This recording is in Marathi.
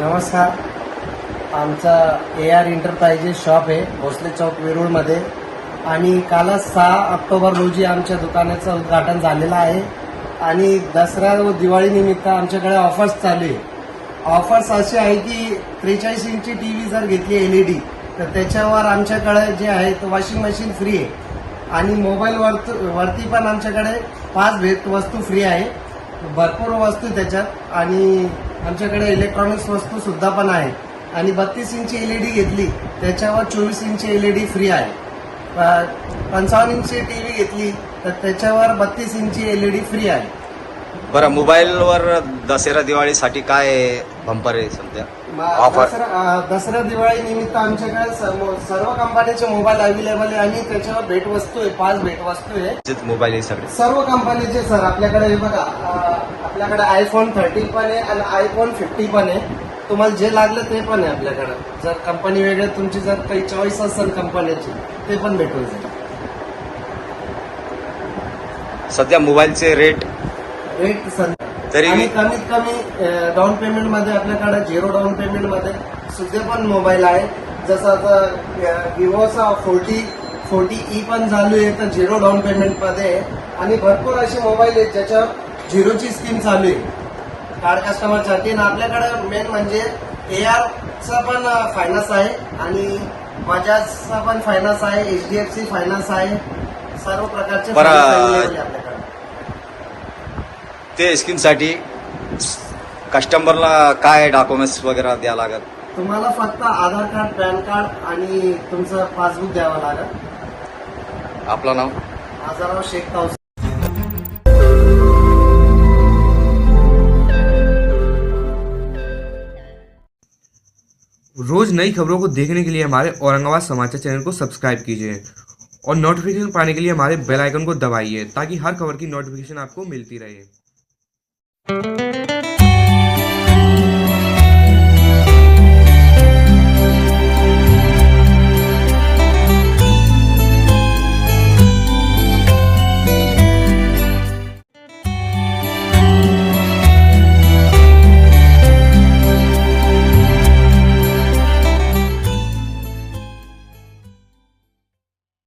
नमस्कार. आमचा ए आर इंटरप्राइजेस शॉप आहे भोसले चौक वेरूळमध्ये. आणि कालच सहा ऑक्टोबर रोजी आमच्या दुकानाचं उद्घाटन झालेलं आहे. आणि दसरा व दिवाळीनिमित्त आमच्याकडे ऑफर्स चालू आहे. ऑफर्स असे आहे की त्रेचाळीस इंची टी व्ही जर घेतली एल ई डी तर त्याच्यावर आमच्याकडे जे आहे तो वॉशिंग मशीन फ्री आहे. आणि मोबाईल वरत वरती पण आमच्याकडे पाच भेट वस्तू फ्री आहे. भरपूर वस्तू त्याच्यात. आणि आमच्याकडे इलेक्ट्रॉनिक्स वस्तू सुद्धा पण आहे आणि बत्तीस इंची एलईडी घेतली त्याच्यावर चोवीस इंची एलईडी फ्री आहे. पंचावन्न इंची टीव्ही घेतली तर त्याच्यावर बत्तीस इंची एलईडी फ्री आहे. बरं मोबाईलवर दसरा दिवाळीसाठी काय बंपर आहे सध्या? Offer. दसरा दिवाळी निमित्त आमच्याकडे सर्व सर्व कंपनीचे मोबाईल अवेलेबल आहे आणि त्याच्यावर भेटवस्तू आहे पाच भेटवस्तू आहे. मोबाईल आहे सगळे. सर्व कंपनीचे सर आपल्याकडे हे बघा आपल्याकडे आयफोन थर्टी पण आहे आणि आयफोन फिफ्टी पण आहे. तुम्हाला जे लागलं ते पण आहे आपल्याकडे. जर कंपनी वेगळे तुमची जर काही चॉईस असेल कंपनीची ते पण भेटून जाईल. सध्या मोबाईलचे रेट रेट तरी- आणि कमीत कमी डाऊन पेमेंटमध्ये आपल्याकडे झिरो डाऊन पेमेंटमध्ये सुद्धा पण मोबाईल आहे. जसं आता विवोचा फोर्टी फोर्टी ई पण चालू आहे तर झिरो डाऊन पेमेंटमध्ये. आणि भरपूर असे मोबाईल आहेत ज्याच्यावर झिरोची स्कीम चालू आहे. कार्ड कस्टमरसाठी आणि आपल्याकडे मेन म्हणजे ए चा पण फायनान्स आहे. आणि बजाजचा पण फायनान्स आहे H D F C finance आहे. सर्व प्रकारचे आपल्याकडे. ते स्कीमसाठी कस्टमरला काय डॉक्युमेंट्स वगैरे द्यावं लागत? तुम्हाला फक्त आधार कार्ड पॅन कार्ड आणि तुमचं पासबुक द्यावं लागेल. आपलं नाव? माझं नाव शेख ताऊस रोज नई खबरों को देखने के लिए हमारे औरंगाबाद समाचार चैनल को सब्सक्राइब कीजिए और नोटिफिकेशन पाने के लिए हमारे बेल आइकन को दबाइए ताकि हर खबर की नोटिफिकेशन आपको मिलती रहे। Música